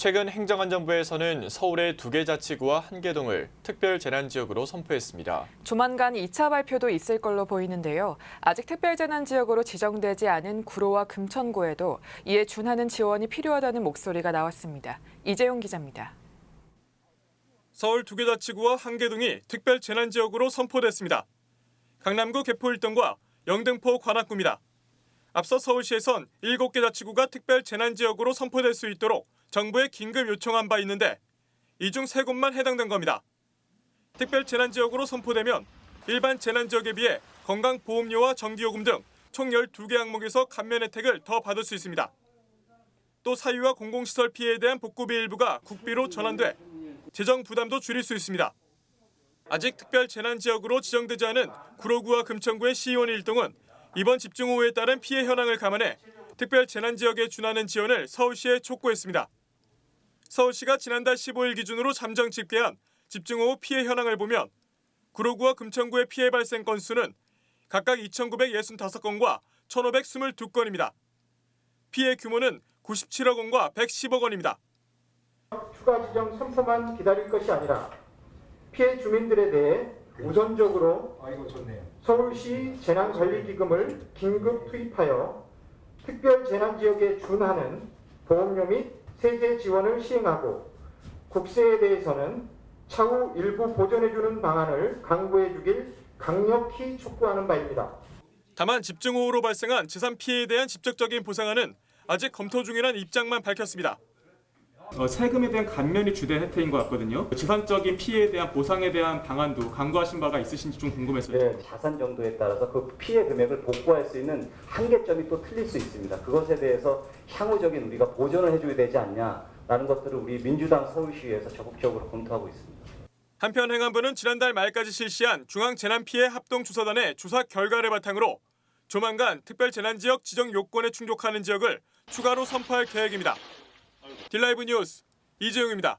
최근 행정안전부에서는 서울의 두 개 자치구와 한계동을 특별 재난 지역으로 선포했습니다. 조만간 2차 발표도 있을 걸로 보이는데요. 아직 특별재난 지역으로 지정되지 않은 구로와 금천구에도 이에 준하는 지원이 필요하다는 목소리가 나왔습니다. 이재용 기자입니다. 서울 두 개 자치구와 한계동이 특별 재난 지역으로 선포됐습니다. 강남구 개포 일동과 영등포 관악구입니다. 앞서 서울시에선 7개 자치구가 특별 재난 지역으로 선포될 수 있도록 정부에 긴급 요청한 바 있는데 이중세 곳만 해당된 겁니다. 특별 재난 지역으로 선포되면 일반 재난 지역에 비해 건강보험료와 전기요금 등 총 12개 항목에서 감면 혜택을 더 받을 수 있습니다. 또 사유와 공공시설 피해에 대한 복구비 일부가 국비로 전환돼 재정 부담도 줄일 수 있습니다. 아직 특별 재난 지역으로 지정되지 않은 구로구와 금천구의 시의원 일동은 이번 집중호우에 따른 피해 현황을 감안해 특별 재난 지역에 준하는 지원을 서울시에 촉구했습니다. 서울시가 지난달 15일 기준으로 잠정 집계한 집중호우 피해 현황을 보면 구로구와 금천구의 피해 발생 건수는 각각 2,965건과 1,522건입니다. 피해 규모는 97억 원과 110억 원입니다. 추가 지정 선포만 기다릴 것이 아니라 피해 주민들에 대해 우선적으로 서울시 재난관리기금을 긴급 투입하여 특별 재난 지역에 준하는 보험료 및 세제 지원을 시행하고 국세에 대해서는 차후 일부 보전해주는 방안을 강구해주길 강력히 촉구하는 바입니다. 다만 집중호우로 발생한 재산 피해에 대한 직접적인 보상안은 아직 검토 중이라는 입장만 밝혔습니다. 어, 세금에 대한 감면이 주된 혜택인 것 같거든요. 재산적인 피해에 대한 보상에 대한 방안도 강구하신 바가 있으신지 좀 궁금해서요. 네, 자산 정도에 따라서 그 피해 금액을 복구할 수 있는 한계점이 또 틀릴 수 있습니다. 그것에 대해서 향후적인 우리가 보전을 해줘야 되지 않냐라는 것들을 우리 민주당 서울시에서 적극적으로 검토하고 있습니다. 한편 행안부는 지난달 말까지 실시한 중앙재난피해 합동조사단의 조사 결과를 바탕으로 조만간 특별재난지역 지정 요건에 충족하는 지역을 추가로 선포할 계획입니다. 딜라이브 뉴스 이재용입니다.